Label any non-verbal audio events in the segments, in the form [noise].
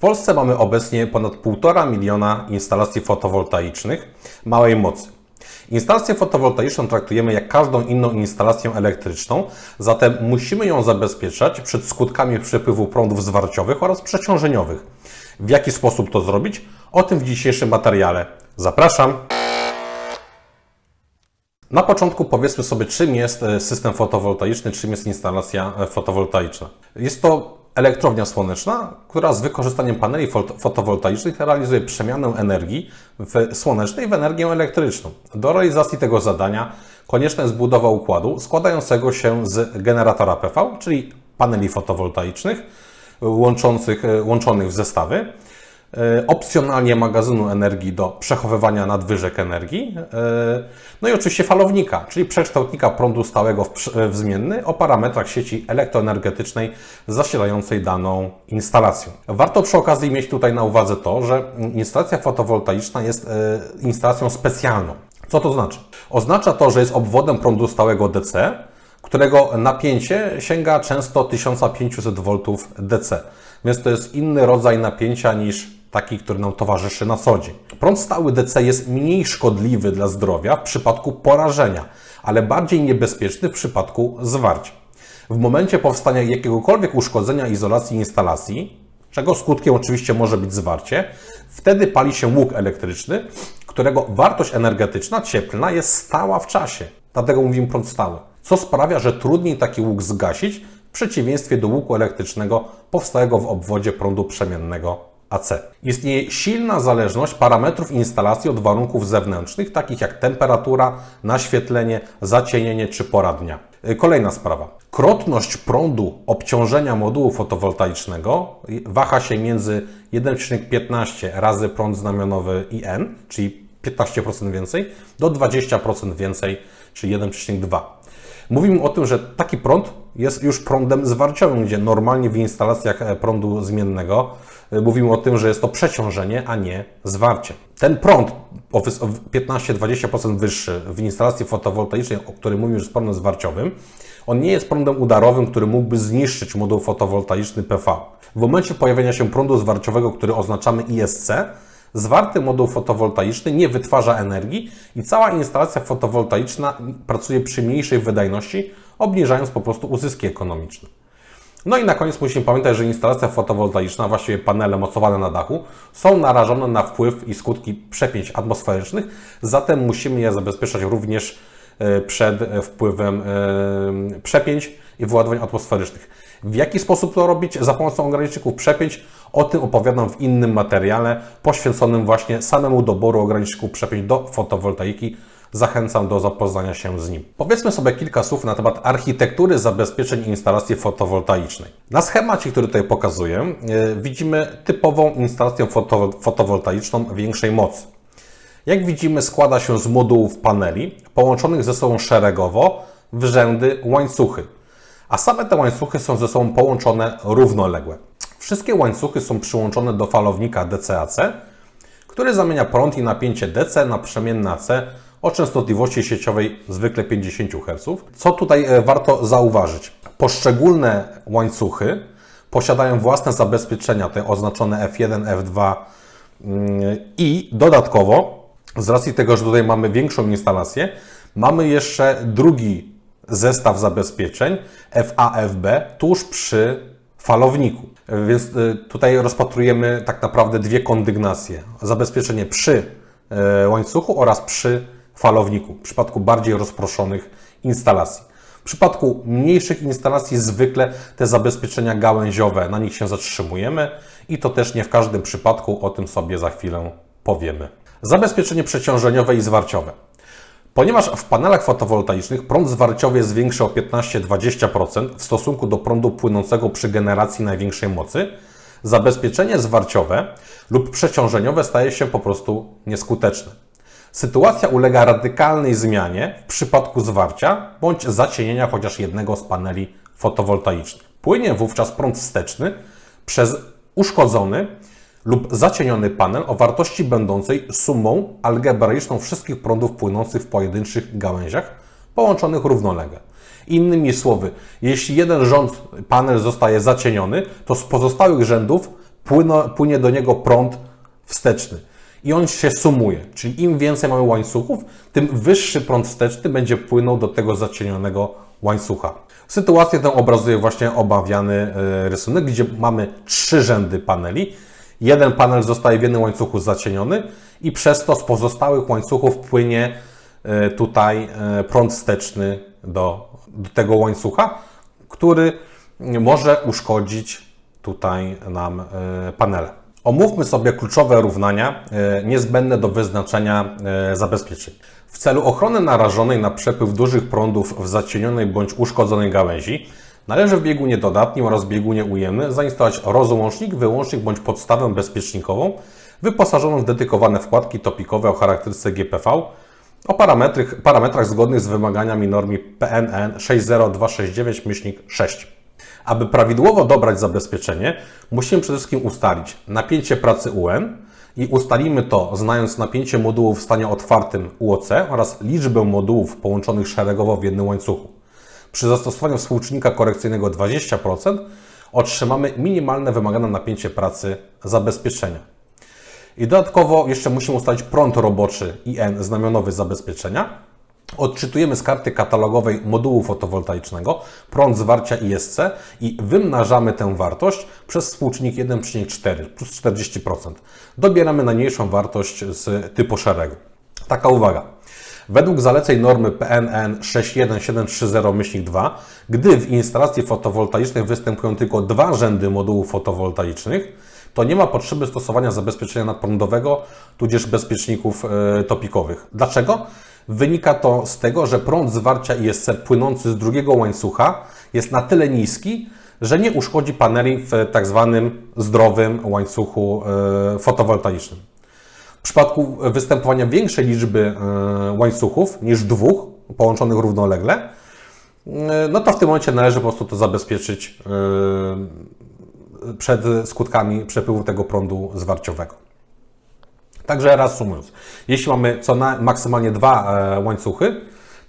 Polsce mamy obecnie ponad 1,5 miliona instalacji fotowoltaicznych małej mocy. Instalację fotowoltaiczną traktujemy jak każdą inną instalację elektryczną, zatem musimy ją zabezpieczać przed skutkami przepływu prądów zwarciowych oraz przeciążeniowych. W jaki sposób to zrobić? O tym w dzisiejszym materiale. Zapraszam! Na początku powiedzmy sobie, czym jest e, system fotowoltaiczny, czym jest instalacja e, fotowoltaiczna. Jest to elektrownia słoneczna, która z wykorzystaniem paneli fot- fotowoltaicznych realizuje przemianę energii słonecznej w energię elektryczną. Do realizacji tego zadania konieczna jest budowa układu składającego się z generatora PV, czyli paneli fotowoltaicznych łączących, łączonych w zestawy, opcjonalnie magazynu energii do przechowywania nadwyżek energii, e, no i oczywiście falownika, czyli przekształtnika prądu stałego w zmienny o parametrach sieci elektroenergetycznej zasilającej daną instalację. Warto przy okazji mieć tutaj na uwadze to, że instalacja fotowoltaiczna jest e, instalacją specjalną. Co to znaczy? Oznacza to, że jest obwodem prądu stałego DC, którego napięcie sięga często 1500 V DC. Więc to jest inny rodzaj napięcia niż taki, który nam towarzyszy na co dzień. Prąd stały DC jest mniej szkodliwy dla zdrowia w przypadku porażenia, ale bardziej niebezpieczny w przypadku zwarcia. W momencie powstania jakiegokolwiek uszkodzenia izolacji instalacji, czego skutkiem oczywiście może być zwarcie, wtedy pali się łuk elektryczny, którego wartość energetyczna cieplna jest stała w czasie. Dlatego mówimy prąd stały. Co sprawia, że trudniej taki łuk zgasić w przeciwieństwie do łuku elektrycznego powstałego w obwodzie prądu przemiennego AC. Istnieje silna zależność parametrów instalacji od warunków zewnętrznych, takich jak temperatura, naświetlenie, zacienienie czy pora dnia. Y, Kolejna sprawa. Krotność prądu obciążenia modułu fotowoltaicznego waha się między 1,15 razy prąd znamionowy IN, czyli 15% więcej, do 20% więcej, czyli 1,2. Mówimy o tym, że taki prąd jest już prądem zwarciowym, gdzie normalnie w instalacjach e, prądu zmiennego e, mówimy o tym, że jest to przeciążenie, a nie zwarcie. Ten prąd o wys- o 15-20% wyższy w instalacji fotowoltaicznej, o którym mówimy, że jest prądem zwarciowym, on nie jest prądem udarowym, który mógłby zniszczyć moduł fotowoltaiczny PV. W momencie pojawienia się prądu zwarciowego, który oznaczamy ISC, Zwarty moduł fotowoltaiczny nie wytwarza energii i cała instalacja fotowoltaiczna pracuje przy mniejszej wydajności, obniżając po prostu uzyski ekonomiczne. No i na koniec musimy pamiętać, że instalacja fotowoltaiczna, właściwie panele mocowane na dachu, są narażone na wpływ i skutki przepięć atmosferycznych, zatem musimy je zabezpieczać również e, przed wpływem e, przepięć i wyładowań atmosferycznych. W jaki sposób to robić za pomocą ograniczników przepięć? O tym opowiadam w innym materiale poświęconym właśnie samemu doboru ograniczników przepięć do fotowoltaiki. Zachęcam do zapoznania się z nim. Powiedzmy sobie kilka słów na temat architektury zabezpieczeń instalacji fotowoltaicznej. Na schemacie, który tutaj pokazuję, yy, widzimy typową instalację foto, fotowoltaiczną większej mocy. Jak widzimy, składa się z modułów paneli połączonych ze sobą szeregowo w rzędy łańcuchy, a same te łańcuchy są ze sobą połączone równoległe. Wszystkie łańcuchy są przyłączone do falownika DCAC, który zamienia prąd i napięcie DC na przemienne AC o częstotliwości sieciowej zwykle 50 Hz. Co tutaj e, warto zauważyć? Poszczególne łańcuchy posiadają własne zabezpieczenia, te oznaczone F1, F2 mm, i dodatkowo, z racji tego, że tutaj mamy większą instalację, mamy jeszcze drugi zestaw zabezpieczeń FAFB tuż przy falowniku. Więc y, tutaj rozpatrujemy tak naprawdę dwie kondygnacje. Zabezpieczenie przy e, łańcuchu oraz przy falowniku, w przypadku bardziej rozproszonych instalacji. W przypadku mniejszych instalacji zwykle te zabezpieczenia gałęziowe, na nich się zatrzymujemy i to też nie w każdym przypadku, o tym sobie za chwilę powiemy. Zabezpieczenie przeciążeniowe i zwarciowe. Ponieważ w panelach fotowoltaicznych prąd zwarciowy jest większy o 15-20% w stosunku do prądu płynącego przy generacji największej mocy, zabezpieczenie zwarciowe lub przeciążeniowe staje się po prostu nieskuteczne. Sytuacja ulega radykalnej zmianie w przypadku zwarcia bądź zacienienia chociaż jednego z paneli fotowoltaicznych. Płynie wówczas prąd wsteczny przez uszkodzony lub zacieniony panel o wartości będącej sumą algebraiczną wszystkich prądów płynących w pojedynczych gałęziach połączonych równolegle. Innymi słowy, jeśli jeden rząd panel zostaje zacieniony, to z pozostałych rzędów płyno, płynie do niego prąd wsteczny. I on się sumuje, czyli im więcej mamy łańcuchów, tym wyższy prąd wsteczny będzie płynął do tego zacienionego łańcucha. Sytuację tę obrazuje właśnie obawiany e, rysunek, gdzie mamy trzy rzędy paneli. Jeden panel zostaje w jednym łańcuchu zacieniony i przez to z pozostałych łańcuchów płynie e, tutaj e, prąd wsteczny do, do tego łańcucha, który może uszkodzić tutaj nam e, panele. Omówmy sobie kluczowe równania niezbędne do wyznaczenia zabezpieczeń. W celu ochrony narażonej na przepływ dużych prądów w zacienionej bądź uszkodzonej gałęzi należy w biegunie dodatnim oraz biegunie ujemnym zainstalować rozłącznik, wyłącznik bądź podstawę bezpiecznikową wyposażoną w dedykowane wkładki topikowe o charakterystyce GPV o parametrach, zgodnych z wymaganiami normy PNN 60269-6. Aby prawidłowo dobrać zabezpieczenie, musimy przede wszystkim ustalić napięcie pracy UN i ustalimy to znając napięcie modułów w stanie otwartym UOC oraz liczbę modułów połączonych szeregowo w jednym łańcuchu. Przy zastosowaniu współczynnika korekcyjnego 20% otrzymamy minimalne wymagane napięcie pracy zabezpieczenia. I dodatkowo jeszcze musimy ustalić prąd roboczy IN znamionowy zabezpieczenia. Odczytujemy z karty katalogowej modułu fotowoltaicznego prąd zwarcia ISC i wymnażamy tę wartość przez współczynnik 1,4 plus 40%. Dobieramy najmniejszą wartość z typu szeregu. Taka uwaga. Według zaleceń normy PNN 61730-2, gdy w instalacji fotowoltaicznej występują tylko dwa rzędy modułów fotowoltaicznych, to nie ma potrzeby stosowania zabezpieczenia nadprądowego, tudzież bezpieczników e, topikowych. Dlaczego? Wynika to z tego, że prąd zwarcia ISC płynący z drugiego łańcucha jest na tyle niski, że nie uszkodzi paneli w tak zwanym zdrowym łańcuchu e, fotowoltaicznym. W przypadku występowania większej liczby e, łańcuchów niż dwóch połączonych równolegle, e, no to w tym momencie należy po prostu to zabezpieczyć przed skutkami przepływu tego prądu zwarciowego. Także reasumując, jeśli mamy co na maksymalnie dwa e, łańcuchy,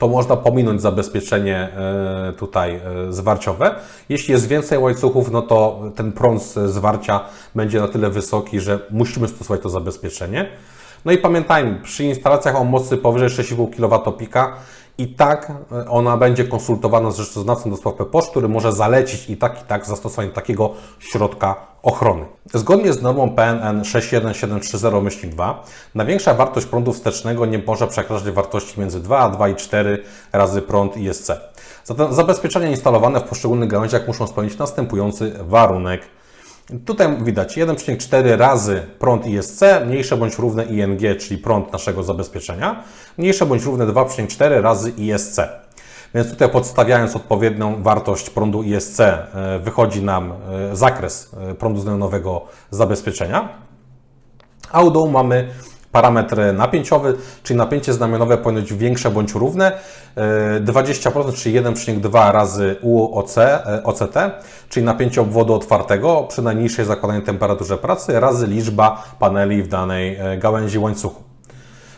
to można pominąć zabezpieczenie e, tutaj e, zwarciowe. Jeśli jest więcej łańcuchów, no to ten prąd zwarcia będzie na tyle wysoki, że musimy stosować to zabezpieczenie. No i pamiętajmy, przy instalacjach o mocy powyżej 6,5 kW pika i tak ona będzie konsultowana z rzeczoznawcą do spraw PPOSZ, który może zalecić i tak i tak zastosowanie takiego środka ochrony. Zgodnie z normą PNN 61730-2 największa wartość prądu wstecznego nie może przekraczać wartości między 2 a 2,4 razy prąd ISC. Zatem zabezpieczenia instalowane w poszczególnych gałęziach muszą spełnić następujący warunek. Tutaj widać 1,4 razy prąd ISC, mniejsze bądź równe ING, czyli prąd naszego zabezpieczenia, mniejsze bądź równe 2,4 razy ISC. Więc tutaj podstawiając odpowiednią wartość prądu ISC, e, wychodzi nam e, zakres e, prądu znamionowego zabezpieczenia. A u dołu mamy parametr napięciowy, czyli napięcie znamionowe powinno być większe bądź równe. 20%, czyli 1,2 razy UOC, OCT, czyli napięcie obwodu otwartego przy najniższej zakładanej temperaturze pracy razy liczba paneli w danej gałęzi łańcuchu.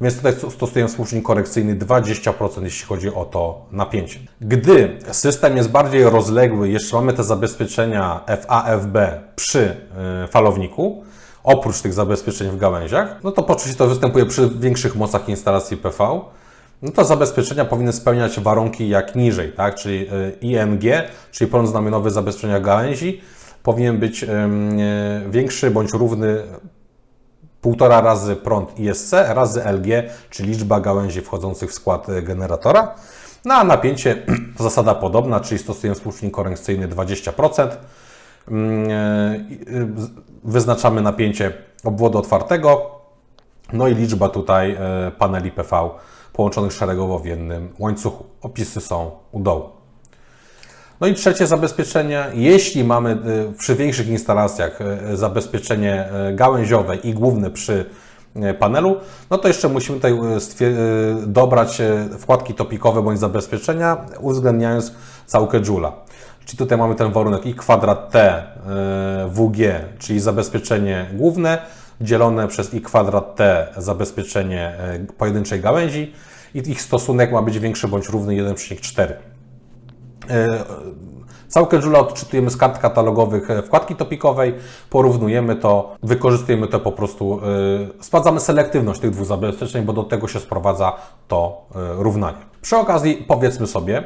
Więc tutaj stosujemy współczynnik korekcyjny 20%, jeśli chodzi o to napięcie. Gdy system jest bardziej rozległy, jeszcze mamy te zabezpieczenia FAFB przy e, falowniku, oprócz tych zabezpieczeń w gałęziach, no to oczywiście to występuje przy większych mocach instalacji PV, no to zabezpieczenia powinny spełniać warunki jak niżej, tak? czyli e, ING, czyli prąd znamionowy zabezpieczenia gałęzi, powinien być e, większy bądź równy półtora razy prąd ISC razy LG, czyli liczba gałęzi wchodzących w skład e, generatora. No a napięcie [clears throat] zasada podobna, czyli stosujemy współczynnik korekcyjny 20%. Mm, e, wyznaczamy napięcie obwodu otwartego, no i liczba tutaj e, paneli PV połączonych szeregowo w jednym łańcuchu. Opisy są u dołu. No i trzecie zabezpieczenie, jeśli mamy przy większych instalacjach zabezpieczenie gałęziowe i główne przy panelu, no to jeszcze musimy tutaj dobrać wkładki topikowe bądź zabezpieczenia, uwzględniając całkę Joula. Czyli tutaj mamy ten warunek i kwadrat T WG, czyli zabezpieczenie główne, dzielone przez i kwadrat T zabezpieczenie pojedynczej gałęzi i ich stosunek ma być większy bądź równy 1,4. E, Całkę Joule odczytujemy z kart katalogowych e, wkładki topikowej, porównujemy to, wykorzystujemy to po prostu, sprawdzamy selektywność tych dwóch zabezpieczeń, bo do tego się sprowadza to równanie. Przy okazji powiedzmy sobie,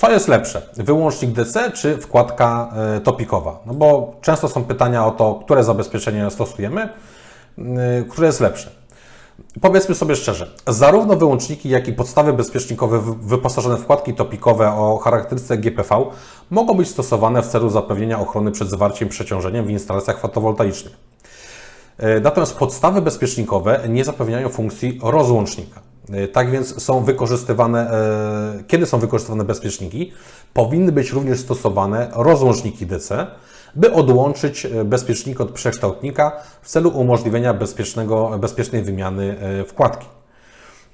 co jest lepsze, wyłącznik DC czy wkładka yy, topikowa? No bo często są pytania o to, które zabezpieczenie stosujemy, yy, które jest lepsze. Powiedzmy sobie szczerze, zarówno wyłączniki, jak i podstawy bezpiecznikowe wy- wyposażone w wkładki topikowe o charakterystyce GPV mogą być stosowane w celu zapewnienia ochrony przed zwarciem przeciążeniem w instalacjach fotowoltaicznych. E, Natomiast podstawy bezpiecznikowe nie zapewniają funkcji rozłącznika. E, Tak więc są wykorzystywane, e, kiedy są wykorzystywane bezpieczniki, powinny być również stosowane rozłączniki DC, by odłączyć e, bezpiecznik od przekształtnika w celu umożliwienia bezpiecznego, bezpiecznej wymiany e, wkładki.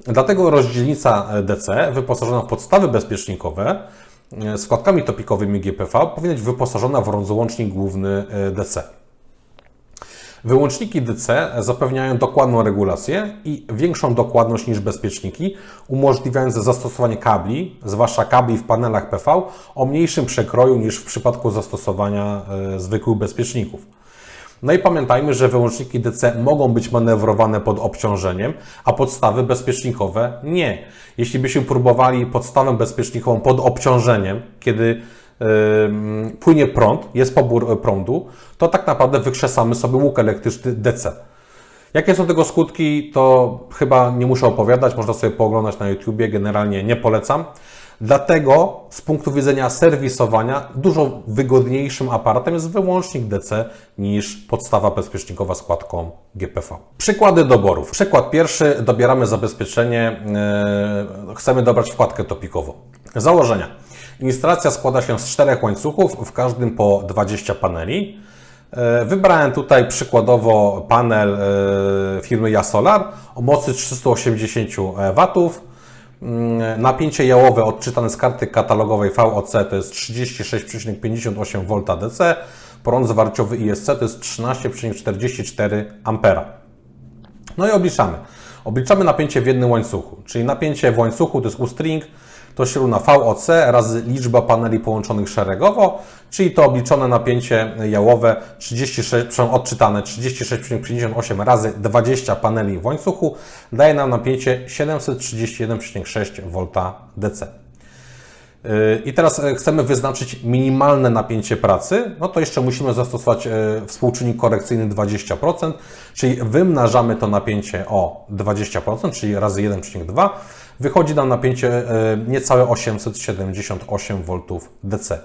Dlatego rozdzielnica DC wyposażona w podstawy bezpiecznikowe z wkładkami topikowymi GPV powinna być wyposażona w rozłącznik główny DC. Wyłączniki DC zapewniają dokładną regulację i większą dokładność niż bezpieczniki, umożliwiając zastosowanie kabli, zwłaszcza kabli w panelach PV, o mniejszym przekroju niż w przypadku zastosowania e, zwykłych bezpieczników. No i pamiętajmy, że wyłączniki DC mogą być manewrowane pod obciążeniem, a podstawy bezpiecznikowe nie. Jeśli byśmy próbowali podstawę bezpiecznikową pod obciążeniem, kiedy płynie prąd, jest pobór prądu, to tak naprawdę wykrzesamy sobie łuk elektryczny DC. Jakie są tego skutki, to chyba nie muszę opowiadać, można sobie pooglądać na YouTubie, generalnie nie polecam. Dlatego z punktu widzenia serwisowania dużo wygodniejszym aparatem jest wyłącznik DC niż podstawa bezpiecznikowa z kładką GPV. Przykłady doborów. Przykład pierwszy, dobieramy zabezpieczenie, yy, chcemy dobrać wkładkę topikową. Założenia. Instalacja składa się z czterech łańcuchów, w każdym po 20 paneli. E, Wybrałem tutaj przykładowo panel e, firmy Jasolar o mocy 380 W. Mm, Napięcie jałowe odczytane z karty katalogowej VOC to jest 36,58 V DC. Prąd zwarciowy ISC to jest 13,44 A. No i obliczamy. Obliczamy napięcie w jednym łańcuchu, czyli napięcie w łańcuchu to jest U-string, to się równa VOC razy liczba paneli połączonych szeregowo, czyli to obliczone napięcie jałowe 36, przepraszam, odczytane 36,58 razy 20 paneli w łańcuchu daje nam napięcie 731,6 V DC. I teraz e, chcemy wyznaczyć minimalne napięcie pracy, no to jeszcze musimy zastosować e, współczynnik korekcyjny 20%, czyli wymnażamy to napięcie o 20%, czyli razy 1,2. Wychodzi nam napięcie e, niecałe 878 V DC.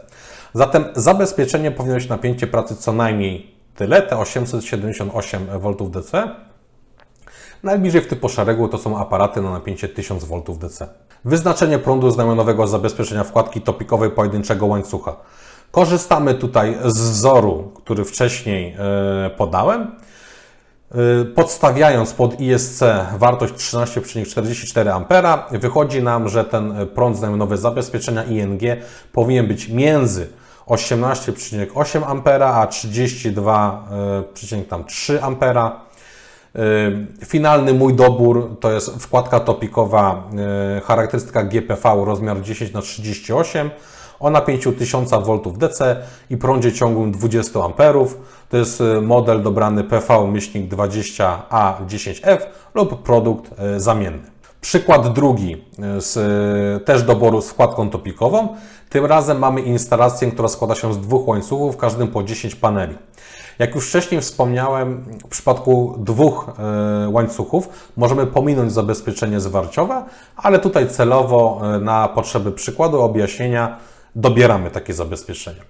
Zatem zabezpieczenie powinno mieć napięcie pracy co najmniej tyle, te 878 V DC. Najbliżej w typu szeregu to są aparaty na napięcie 1000 V DC. Wyznaczenie prądu znamionowego zabezpieczenia wkładki topikowej pojedynczego łańcucha. Korzystamy tutaj z wzoru, który wcześniej e, podałem. E, Podstawiając pod ISC wartość 13,44 A, wychodzi nam, że ten prąd znamionowy zabezpieczenia ING powinien być między 18,8 A a 32,3 A. Yy, Finalny mój dobór to jest wkładka topikowa, yy, charakterystyka GPV rozmiar 10 na 38 o napięciu 1000 V DC i prądzie ciągłym 20 A. To jest yy, model dobrany PV-20A10F lub produkt zamienny. Przykład drugi z też doboru z wkładką topikową. Tym razem mamy instalację, która składa się z dwóch łańcuchów, każdym po 10 paneli. Jak już wcześniej wspomniałem, w przypadku dwóch e, łańcuchów możemy pominąć zabezpieczenie zwarciowe, ale tutaj celowo e, na potrzeby przykładu objaśnienia dobieramy takie zabezpieczenie.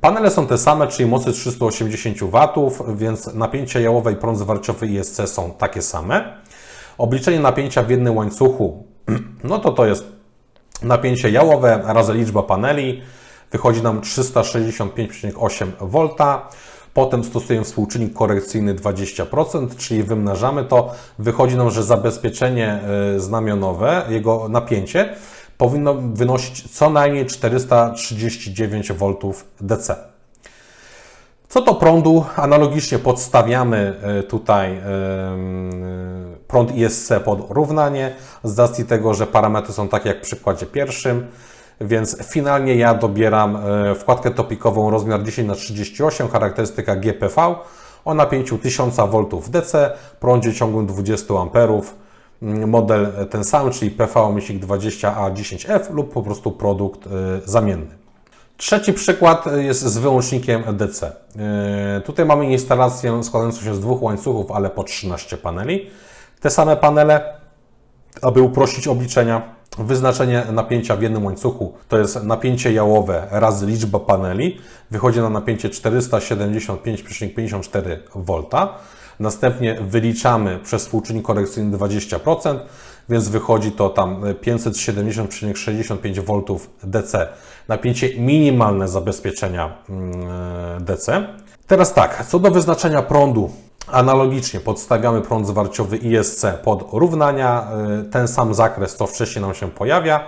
Panele są te same, czyli mocy 380 W, więc napięcie jałowe i prąd zwarciowy ISC są takie same. Obliczenie napięcia w jednym łańcuchu, [clears throat] no to to jest napięcie jałowe razy liczba paneli, wychodzi nam 365,8 V. Potem stosujemy współczynnik korekcyjny 20%, czyli wymnażamy to. Wychodzi nam, że zabezpieczenie y, znamionowe, jego napięcie powinno wynosić co najmniej 439 V DC. Co do prądu, analogicznie podstawiamy y, tutaj y, prąd ISC pod równanie z racji tego, że parametry są takie jak w przykładzie pierwszym. Więc finalnie ja dobieram e, wkładkę topikową rozmiar 10 x 38 charakterystyka GPV o napięciu 1000 V DC, prądzie ciągłym 20 A, mm, model ten sam, czyli PV-20A10F lub po prostu produkt e, zamienny. Trzeci przykład jest z wyłącznikiem DC. Tutaj mamy instalację składającą się z dwóch łańcuchów, ale po 13 paneli. Te same panele, aby uprościć obliczenia, wyznaczenie napięcia w jednym łańcuchu to jest napięcie jałowe razy liczba paneli. Wychodzi na napięcie 475,54 V. Następnie wyliczamy przez współczynnik korekcyjny 20%, więc wychodzi to tam 570,65 V DC. Napięcie minimalne zabezpieczenia mm, DC. Teraz tak, co do wyznaczenia prądu, analogicznie podstawiamy prąd zwarciowy ISC pod równania, y, ten sam zakres, co wcześniej nam się pojawia.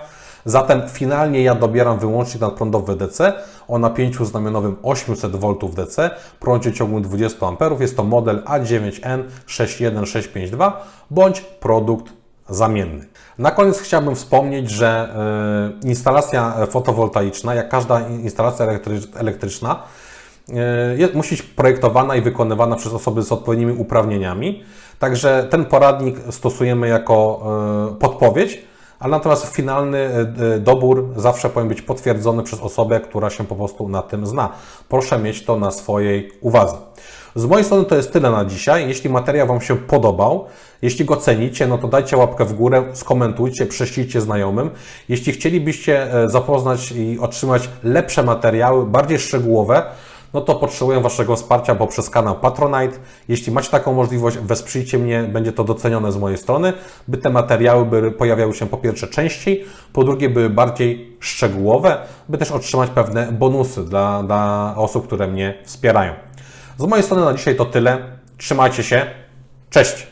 Zatem finalnie ja dobieram wyłącznik nadprądowy DC o napięciu znamionowym 800 V DC, prądzie ciągłym 20 A. Jest to model A9N61652 bądź produkt zamienny. Na koniec chciałbym wspomnieć, że y, instalacja fotowoltaiczna, jak każda instalacja elektrycz- elektryczna, musi być projektowana i wykonywana przez osoby z odpowiednimi uprawnieniami. Także ten poradnik stosujemy jako y, podpowiedź, ale natomiast finalny y, dobór zawsze powinien być potwierdzony przez osobę, która się po prostu na tym zna. Proszę mieć to na swojej uwadze. Z mojej strony to jest tyle na dzisiaj. Jeśli materiał Wam się podobał, jeśli go cenicie, no to dajcie łapkę w górę, skomentujcie, prześlijcie znajomym. Jeśli chcielibyście e, zapoznać i otrzymać lepsze materiały, bardziej szczegółowe, no to potrzebuję Waszego wsparcia poprzez kanał Patronite. Jeśli macie taką możliwość, wesprzyjcie mnie, będzie to docenione z mojej strony, by te materiały by pojawiały się po pierwsze częściej, po drugie były bardziej szczegółowe, by też otrzymać pewne bonusy dla, dla osób, które mnie wspierają. Z mojej strony na dzisiaj to tyle. Trzymajcie się. Cześć!